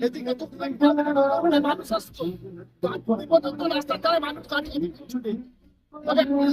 এদিকে তো মানে মানুষ। তারপরে পর্যন্ত রাস্তার ধারে মানুষ দাঁড়িয়ে দিচ্ছে ছুটে। ওদের পুলিশ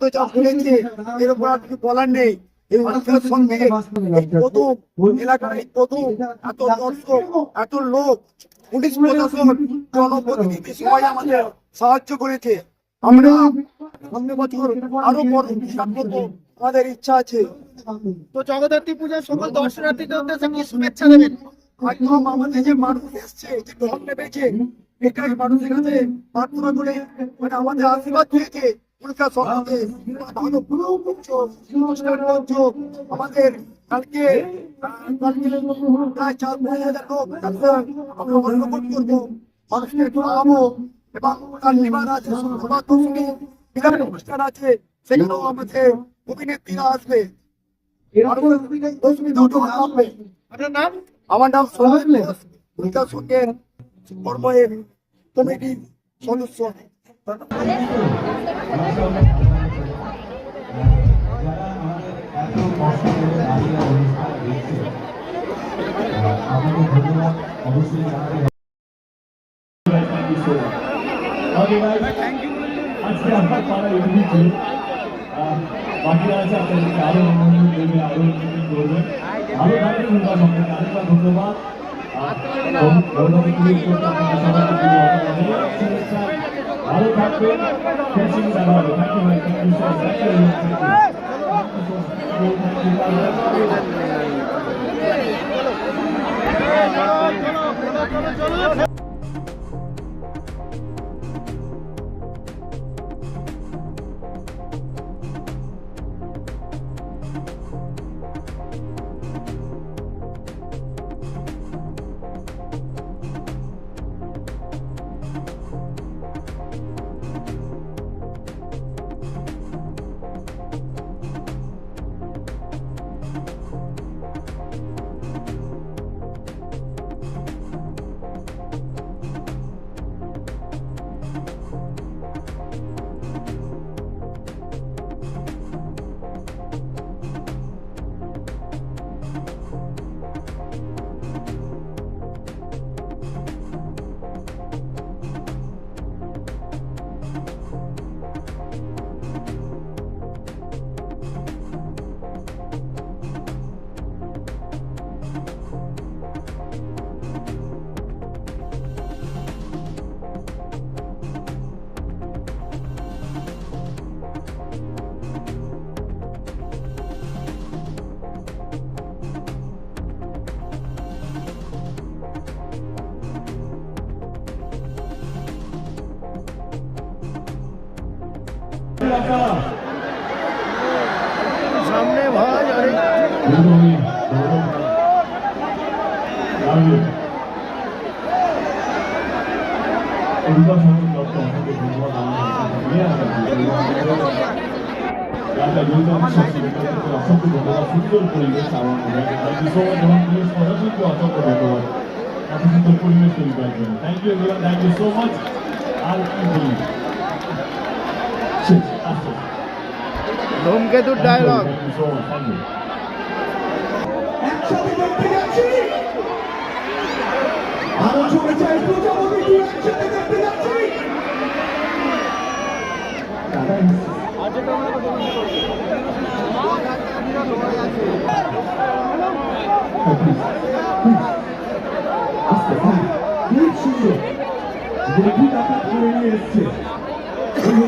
তো যা করেছে এর উপর আর কিছু বলার নেই। এই মানুষের সঙ্গে প্রথম এলাকার এই প্রথম এত দর্শক এত লোক পুলিশ প্রশাসন জনপ্রতিনিধি সবাই আমাদের সাহায্য করেছে। আমরা সামনে বছর আরও বড় হিসাব করব আমাদের ইচ্ছা আছে। তো জগদ্ধাত্রী পূজার সকল দর্শনার্থীদের উদ্দেশ্যে কি শুভেচ্ছা দেবেন? একদম আমাদের যে মানুষ এসছে যে গ্রহণ নেমেছে এটাই মানুষের কাছে প্রার্থনা করে মানে আমাদের আশীর্বাদ পেয়েছে। সরকারকে ভালো পুরো আমাদের কালকে প্রায় চার পাঁচ হাজার লোক আমরা অন্নপ্রাশন করব মানুষকে খাওয়াবো এবং কাল নিবার আছে সবার দশমী বিরাট অনুষ্ঠান আছে আমাদের অভিনেত্রীরা আসবে। আমার নাম সোহেল কর্মের কমিটির সদস্য। আজকে আপনার পাড়া আছে আপনাদেরকে ধন্যবাদ ভালো থাকবে ফেন্সিং দেখা হবে থ্যাংক চলো চলো চলো থ্যাংক রাজা গৌতম অসংখ্য ধন্যবাদ সুন্দর পরিবেশ আমার সদস্যকে অসংখ্য থ্যাংক ইউ সো মাচ আর কি ধূমকেতুর ডায়লগ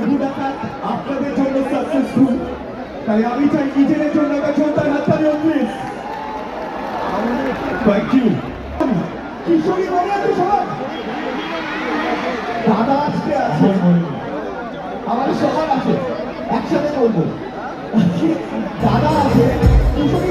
আমরা তাই আমি চাই নিজেদের জন্য একটা সন্তান হাততালি প্লিজ থ্যাংক ইউ কিশোরী মনে আছে সবার দাদা আজকে আছে। আমার সবার আছে। একসাথে বলব। দাদা আছে। কিশোরী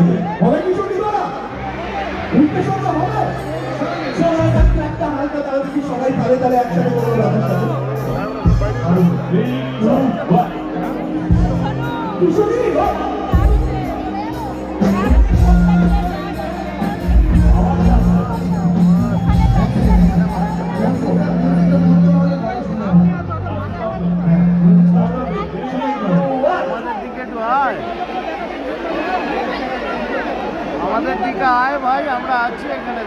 গাইবে হবে কি তোরা উঠতে সম্ভব হবে? সবাই একটা হালকা তাহলে কি সবাই তাহলে তাহলে একসাথে দিকে আয় ভাই, আমরা আছি এখানে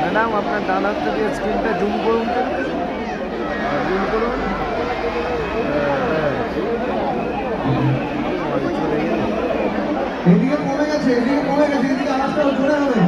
ম্যাডাম, আপনার ডান হাতটা দিয়ে স্ক্রিনটা জুম করুন জুম করুন। এদিকে কমে গেছে, এদিকে কমে গেছে, এদিকে আওয়াজটা জোরে হবে।